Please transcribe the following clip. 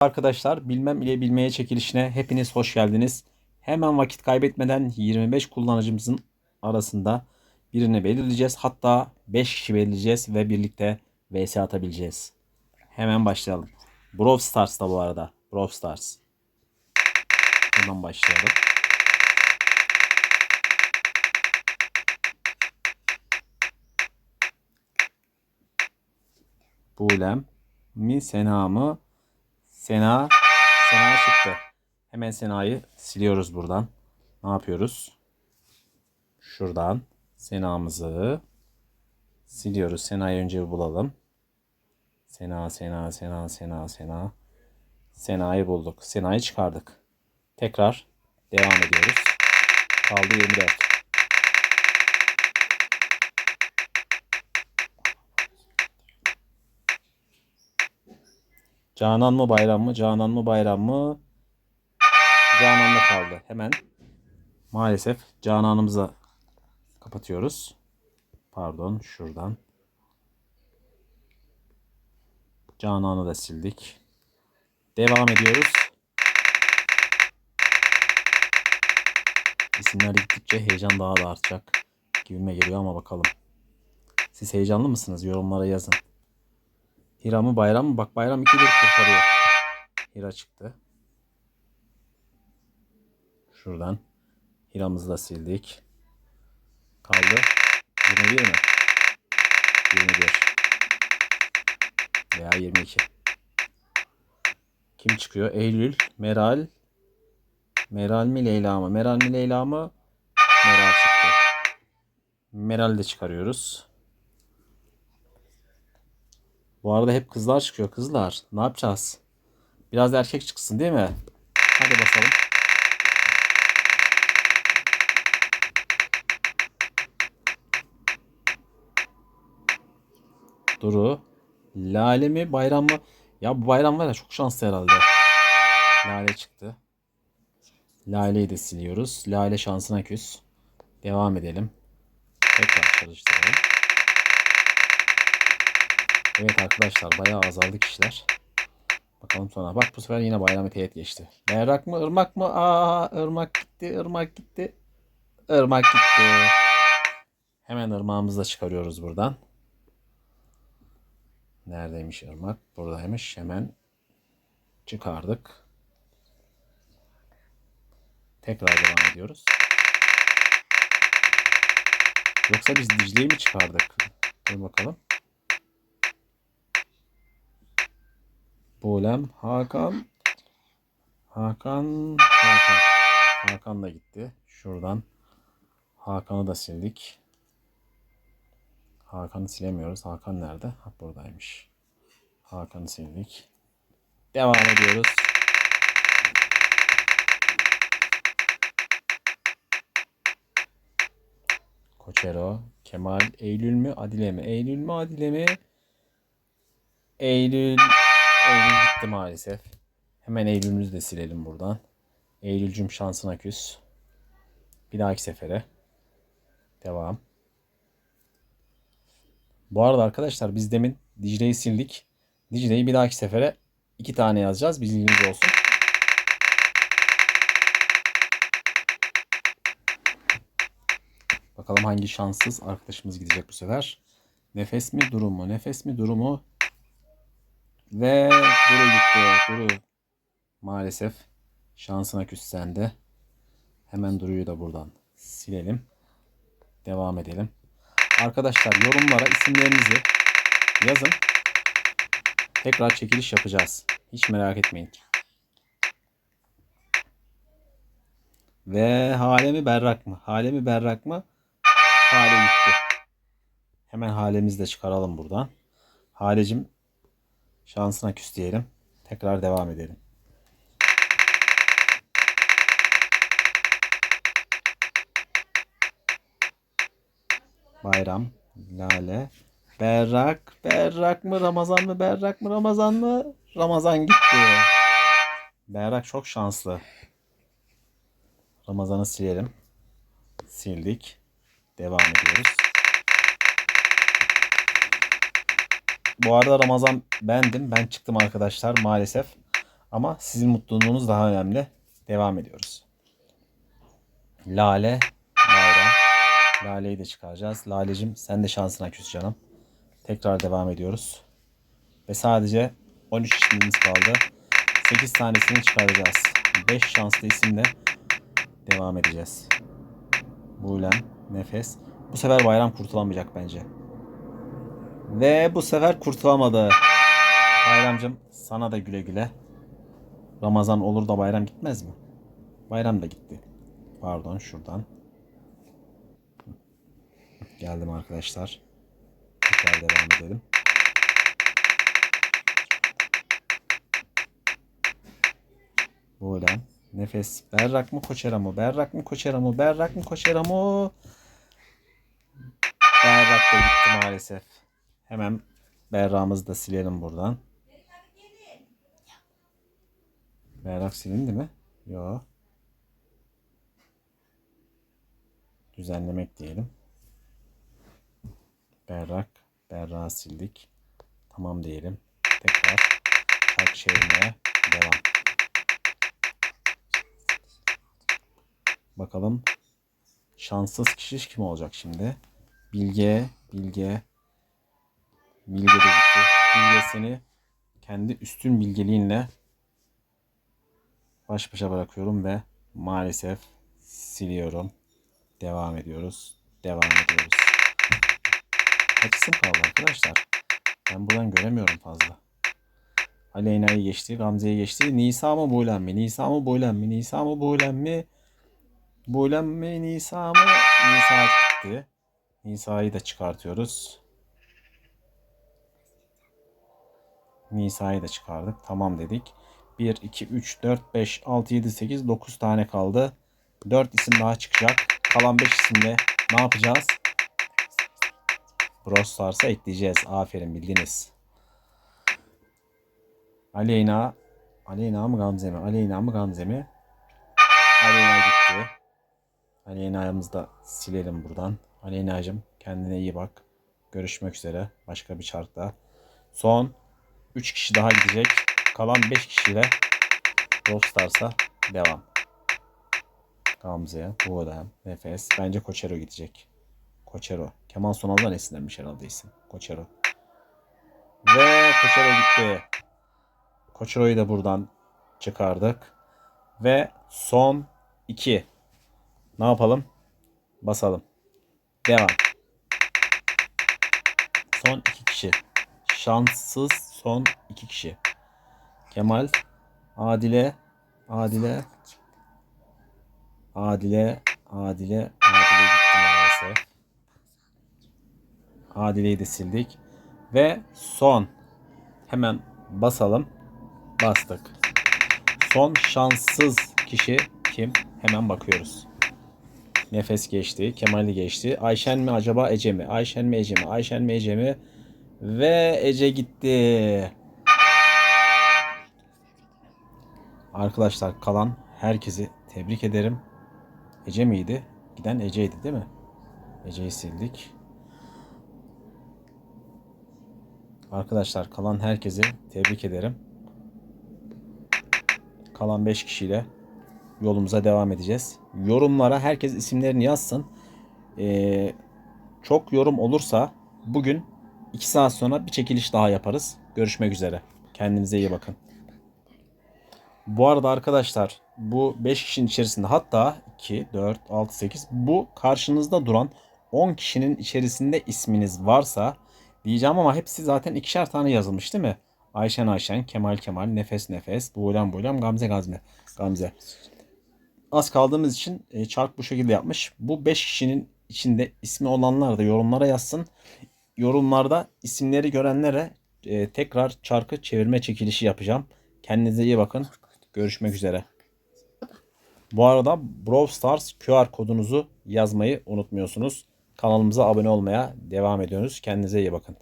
Arkadaşlar bilmem ile bilmeye çekilişine hepiniz hoş geldiniz. Hemen vakit kaybetmeden 25 kullanıcımızın arasında birini belirleyeceğiz. Hatta 5 kişi belirleyeceğiz ve birlikte vs atabileceğiz. Hemen başlayalım. Brawl Stars'ta bu arada. Brawl Stars. Buradan başlayalım. Bulem mi Sena mı? Sena Sena çıktı. Hemen Sena'yı siliyoruz buradan. Ne yapıyoruz? Şuradan Sena'mızı siliyoruz. Sena'yı önce bulalım. Sena, Sena, Sena, Sena, Sena. Sena'yı bulduk. Sena'yı çıkardık. Tekrar devam ediyoruz. Kaldı 24. Canan mı bayram mı? Canan mı bayram mı? Canan'da kaldı. Hemen maalesef Canan'ımıza kapatıyoruz. Pardon şuradan. Canan'ı da sildik. Devam ediyoruz. İsimler gittikçe heyecan daha da artacak gibime geliyor ama bakalım. Siz heyecanlı mısınız? Yorumlara yazın. Hira mı bayram mı? Bak bayram 2 bir kurtarıyor. Hira çıktı. Şuradan. Hira'mızı da sildik. Kaldı. 21 mi? 21. Veya 22. Kim çıkıyor? Eylül, Meral. Meral mi Leyla mı? Meral mi Leyla mı? Meral çıktı. Meral de çıkarıyoruz. Bu arada hep kızlar çıkıyor. Kızlar ne yapacağız? Biraz da erkek çıksın değil mi? Hadi basalım. Duru. Lale mi bayram mı? Ya bu bayram var ya çok şanslı herhalde. Lale çıktı. Lale'yi de siliyoruz. Lale şansına küs. Devam edelim. Tekrar çalıştıralım. Evet arkadaşlar bayağı azaldı kişiler. Bakalım sonra. Bak bu sefer yine bayram teğet geçti. Berrak mı ırmak mı? Aa ırmak gitti ırmak gitti. Irmak gitti. Hemen ırmağımızı da çıkarıyoruz buradan. Neredeymiş ırmak? Buradaymış. Hemen çıkardık. Tekrar devam ediyoruz. Yoksa biz Dicle'yi mi çıkardık? Dur bakalım. Bulem, Hakan. Hakan, Hakan. Hakan da gitti. Şuradan Hakan'ı da sildik. Hakan'ı silemiyoruz. Hakan nerede? Ha, buradaymış. Hakan'ı sildik. Devam ediyoruz. Koçero, Kemal, Eylül mü, Adile mi? Eylül mü, Adile mi? Eylül, Eylül gitti maalesef. Hemen Eylül'ümüzü de silelim buradan. Eylül'cüm şansına küs. Bir dahaki sefere. Devam. Bu arada arkadaşlar biz demin Dicle'yi sildik. Dicle'yi bir dahaki sefere iki tane yazacağız. Bilginiz olsun. Bakalım hangi şanssız arkadaşımız gidecek bu sefer. Nefes mi durumu? Nefes mi durumu? Ve Duru gitti. Duru maalesef şansına küs sende. Hemen Duru'yu da buradan silelim. Devam edelim. Arkadaşlar yorumlara isimlerinizi yazın. Tekrar çekiliş yapacağız. Hiç merak etmeyin. Ve hale mi berrak mı? Hale mi berrak mı? Hale gitti. Hemen halemizi de çıkaralım buradan. Halecim şansına küs diyelim. Tekrar devam edelim. Bayram, Lale, Berrak, Berrak mı Ramazan mı Berrak mı Ramazan mı? Ramazan gitti. Berrak çok şanslı. Ramazan'ı silelim. Sildik. Devam ediyoruz. Bu arada Ramazan bendim. Ben çıktım arkadaşlar maalesef. Ama sizin mutluluğunuz daha önemli. Devam ediyoruz. Lale, Bayram. Lale'yi de çıkaracağız. Lalecim sen de şansına küs canım. Tekrar devam ediyoruz. Ve sadece 13 işlemimiz kaldı. 8 tanesini çıkaracağız. 5 şanslı isimle devam edeceğiz. Buğlem, Nefes. Bu sefer bayram kurtulamayacak bence. Ve bu sefer kurtulamadı. Bayramcım sana da güle güle. Ramazan olur da bayram gitmez mi? Bayram da gitti. Pardon şuradan. Geldim arkadaşlar. Tekrar devam edelim. Buğlem. Nefes. Berrak mı Koçera mı? Berrak mı Koçera mı? Berrak mı Koçera mı? Berrak da gitti maalesef. Hemen Berrak'ımızı da silelim buradan. Berrak silindi mi? Yok. Düzenlemek diyelim. Berrak. Berrak'ı sildik. Tamam diyelim. Tekrar çark çevirmeye devam. Bakalım şanssız kişi kim olacak şimdi? Bilge, Bilge. Bilge de gitti. Bilge seni kendi üstün bilgeliğinle baş başa bırakıyorum ve maalesef siliyorum. Devam ediyoruz. Devam ediyoruz. Kaç isim kaldı arkadaşlar? Ben buradan göremiyorum fazla. Aleyna'yı geçti, Gamze'yi geçti. Nisa mı Buğlem mi? Nisa mı Buğlem mi? Nisa mı Buğlem mi? Buğlem mi Nisa mı? Nisa gitti. Nisa'yı da çıkartıyoruz. Nisa'yı da çıkardık. Tamam dedik. 1, 2, 3, 4, 5, 6, 7, 8, 9 tane kaldı. 4 isim daha çıkacak. Kalan 5 isimle ne yapacağız? Brawl Stars'a ekleyeceğiz. Aferin bildiniz. Aleyna. Aleyna mı Gamze mi? Aleyna mı Gamze mi? Aleyna gitti. Aleyna'mızı da silelim buradan. Aleyna'cığım kendine iyi bak. Görüşmek üzere. Başka bir çarkta. Son 3 kişi daha gidecek. Kalan 5 kişiyle Brawl Stars'a devam. Gamze, Buğdem, Nefes. Bence Koçero gidecek. Koçero. Kemal Sonal'dan esinlenmiş herhalde isim. Koçero. Ve Koçero gitti. Koçero'yu da buradan çıkardık. Ve son 2. Ne yapalım? Basalım. Devam. Son 2 kişi. Şanssız son 2 kişi. Kemal, Adile, Adile, Adile, Adile, Adile gitti maalesef. Adile'yi de sildik. Ve son. Hemen basalım. Bastık. Son şanssız kişi kim? Hemen bakıyoruz. Nefes geçti. Kemal'i geçti. Ayşen mi acaba Ece mi? Ayşen mi Ece mi? Ayşen mi Ece mi? Ve Ece gitti. Arkadaşlar kalan herkesi tebrik ederim. Ece miydi? Giden Ece'ydi değil mi? Ece'yi sildik. Arkadaşlar kalan herkesi tebrik ederim. Kalan 5 kişiyle yolumuza devam edeceğiz. Yorumlara herkes isimlerini yazsın. Ee, çok yorum olursa bugün 2 saat sonra bir çekiliş daha yaparız. Görüşmek üzere. Kendinize iyi bakın. Bu arada arkadaşlar bu 5 kişinin içerisinde hatta 2, 4, 6, 8 bu karşınızda duran 10 kişinin içerisinde isminiz varsa diyeceğim ama hepsi zaten ikişer tane yazılmış değil mi? Ayşen Ayşen, Kemal Kemal, Nefes Nefes, Buğlem Buğlem, Gamze Gazme, Gamze. Az kaldığımız için e, çark bu şekilde yapmış. Bu 5 kişinin içinde ismi olanlar da yorumlara yazsın. Yorumlarda isimleri görenlere e, tekrar çarkı çevirme çekilişi yapacağım. Kendinize iyi bakın. Görüşmek üzere. Bu arada Brawl Stars QR kodunuzu yazmayı unutmuyorsunuz. Kanalımıza abone olmaya devam ediyorsunuz. Kendinize iyi bakın.